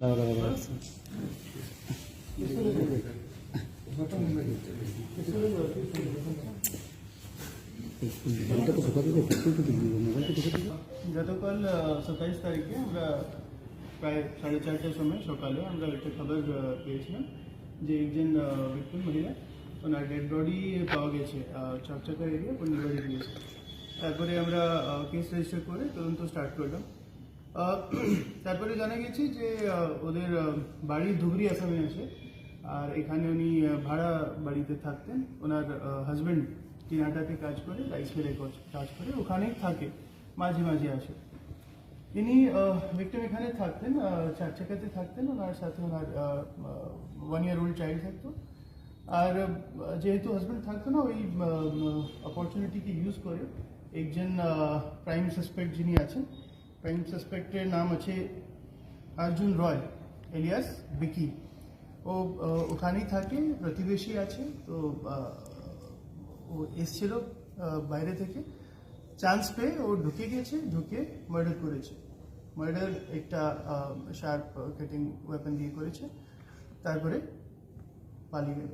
দাঁড়া দাঁড়া দাঁড়া গতকাল সাতাইশ তারিখে আমরা প্রায় সাড়ে চারটার সময় সকালে আমরা একটা খবর পেয়েছিলাম যে একজন ভিক্টিম মহিলা ওনার ডেড বডি পাওয়া গেছে চকচাকা এরিয়া পূর্ণিবাড়ি দিয়েছে তারপরে আমরা কেস রেজিস্টার করে তদন্ত স্টার্ট করলাম। তারপরে জানা গেছে যে ওদের বাড়ি ধুবড়ি আসামে আছে। আর এখানে উনি ভাড়া বাড়িতে থাকতেন। ওনার হাজব্যান্ড কিনাটাতে কাজ করে রাইস মিলে কাজ করে। ওখানেই থাকে, মাঝে মাঝে আসে। ইনি ভিক্টিম এখানে থাকতেন চার চাকাতে থাকতেন। ওনার সাথে ওনার ওয়ান ইয়ার ওল্ড চাইল্ড থাকতো। আর যেহেতু হাজব্যান্ড থাকতো না, ওই অপরচুনিটিকে ইউজ করে, একজন প্রাইম সাসপেক্ট যিনি আছেন প্রাইম সাসপেক্টের নাম আছে অর্জুন রয় এলিয়াস বিকি ও ওখানেই থাকে, প্রতিবেশী আছে, তো ও এসছিল বাইরে থেকে। চান্স পেয়ে ও ঢুকে গেছে, ঢুকে মার্ডার করেছে। মার্ডার একটা শার্প কাটিং ওয়েপন দিয়ে করেছে। তারপরে পালিয়ে গেল।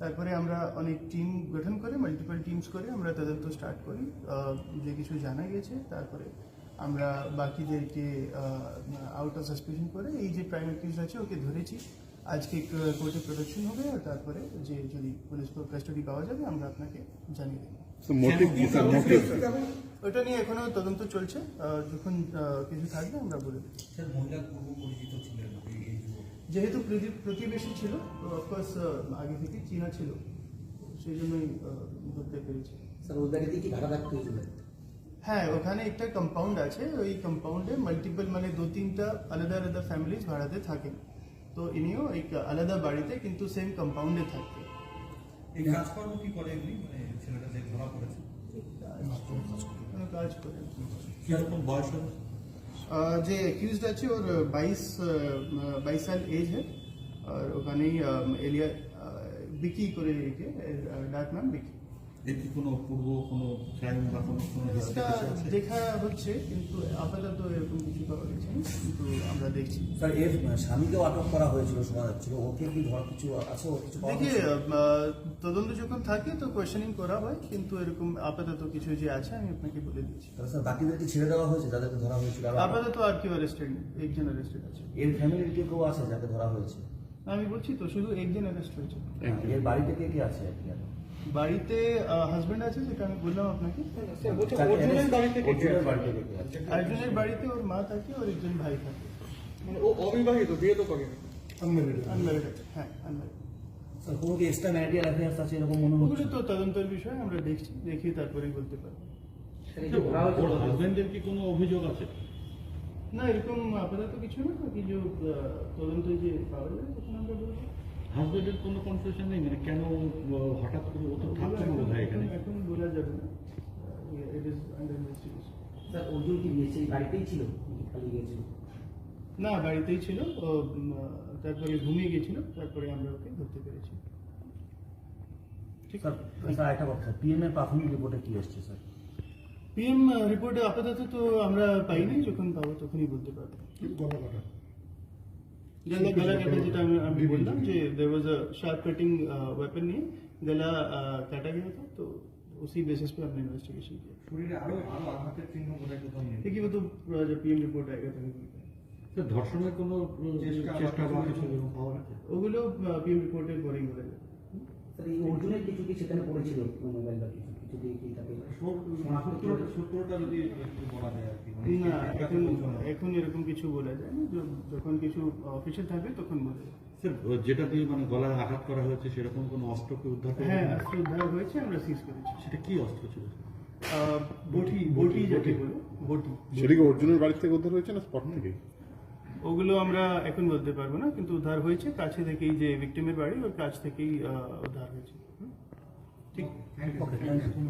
তারপরে আমরা অনেক টিম গঠন করে মাল্টিপল টিমস করে আমরা তদন্ত স্টার্ট করি। যে কিছু জানা গেছে, তারপরে আমরা বাকিদেরকে আউট অফ সাসপেশন করে এই যে প্রাইম অ্যাকিউজ আছে ওকে ধরেছি। আজকে কোর্টে প্রোডাকশন হবে আর তারপরে যে যদি পুলিশ কাস্টাডি পাওয়া যাবে আমরা আপনাকে জানিয়ে দেবো। মোটিভ ওটা নিয়ে এখনও তদন্ত চলছে। আহ, যখন আহ, কিছু থাকবে আমরা বলে দেবো। যেহেতু প্রতিবেশী ছিল তো অফকোর্স আগে থেকে চীনা ছিল। সেই জন্যই ধরতে পেরেছি। স্যার ওই বাড়িতে কি ভাড়া রাখতে হয়েছিল হ্যাঁ ওখানে একটা কম্পাউন্ড আছে। ওই কম্পাউন্ডে মাল্টিপল মানে দু তিনটা আলাদা আলাদা ফ্যামিলিজ ভাড়াতে থাকে তো ইনিও এক আলাদা বাড়িতে কিন্তু সেম কম্পাউন্ডে থাকে। এই কাজকর্ম কি করে এমনি মানে ছেলেটা যে ধরা পড়েছে? কাজ করে যে অ্যাকিউজড আছে ওর বাইশ বাইশ সাল এজ আর ওখানেই এলিয়া বিকি করে লিখে ডাক নাম বিকি। এর কি কোনো পূর্ব কোনো ক্রাইম বা কোনো কোনো? দেখা হচ্ছে কিন্তু আপাতত এরকম কিছু পাওয়া গেছে কিন্তু আমরা দেখছি। স্যার এর স্বামীকেও আটক করা হয়েছিল শোনা যাচ্ছিল ওকে কি ধরা কিছু আছে ওর কিছু দেখি তদন্ত যখন থাকে তো কোয়েশ্চেনিং করা হয় কিন্তু এরকম আপাতত কিছু যে আছে আমি আপনাকে বলে দিচ্ছি। তাহলে স্যার বাকিদেরকে ছেড়ে দেওয়া হয়েছে যাদেরকে ধরা হয়েছিল? আপাতত আর কেউ অ্যারেস্টেড নেই একজন অ্যারেস্টেড আছে। এর ফ্যামিলির কেউ কেউ আছে যাকে ধরা হয়েছে? আমি বলছি তো শুধু একজন অ্যারেস্ট হয়েছে। এর বাড়িতে কে কে আছে আর কি? এখন? বাড়িতে হাজবেন্ড আছে যেটা আমি বললাম আপনাকে? অর্জুনের বাড়িতে ওর মা থাকে ওর একজন ভাই থাকে। মানে ও অবিবাহিত বিয়ে তো করেনি। আনম্যারিড হ্যাঁ আনম্যারিড কোনো কি এক্সট্রা ম্যারিটাল অ্যাফেয়ার্স আছে এরকম মনে হচ্ছে? তো তদন্তের বিষয় আমরা দেখছি দেখি তারপরেই বলতে পারব। ওর হাজবেন্ডের কি কোনো অভিযোগ আছে? না এরকম আপাতত কিছু না আহ, তদন্ত যে পাওয়া যায় তখন আমরা বলব। হাজবেন্ডের কোনো কনফিউশন নেই? মানে কেন হঠাৎ করে ও তো থাকতো না বোধ এখানে? এখন- বলা যাবে না it is under investigation sir Arjun কি সেই বাড়িতেই ছিল? নাকি গিয়েছিল? না বাড়িতেই ছিল তারপরে ঘুমিয়ে গেছিল তারপরে আমরা ওকে ধরতে পেরেছি। ঠিক স্যার স্যার একটা কথা পিএম এর প্রাথমিক রিপোর্টে কি এসছে স্যার পিএম রিপোর্টে আপাতত তো আমরা পাইনি যখন পাবো তখনই বলতে পারব। ধর্ষণের কোনো চেষ্টা ওগুলো পিএম রিপোর্টের পরেই বলে কিছু কি সেখানে আর কি না এরকম কিছু বলা যায় না। যখন কিছু অফিসিয়াল থাকে তখন বলে স্যার যেটা দিয়ে মানে গলায় আঘাত করা হয়েছে সেরকম কোনো অস্ত্র কি উদ্ধার করা হ্যাঁ অস্ত্র উদ্ধার হয়েছে আমরা সিজ করেছি। সেটা কি অস্ত্র ছিল? বটি বটি যাকে বলে বটি। সেটা কি অর্জুনের বাড়ি থেকে উদ্ধার হয়েছে না স্পট নাকি ওগুলো আমরা এখন বলতে পারব না কিন্তু উদ্ধার হয়েছে। কাছে থেকেই যে ভিক্টিমের বাড়ি ওর কাছ থেকেই উদ্ধার হয়েছে। ঠিক। Thank you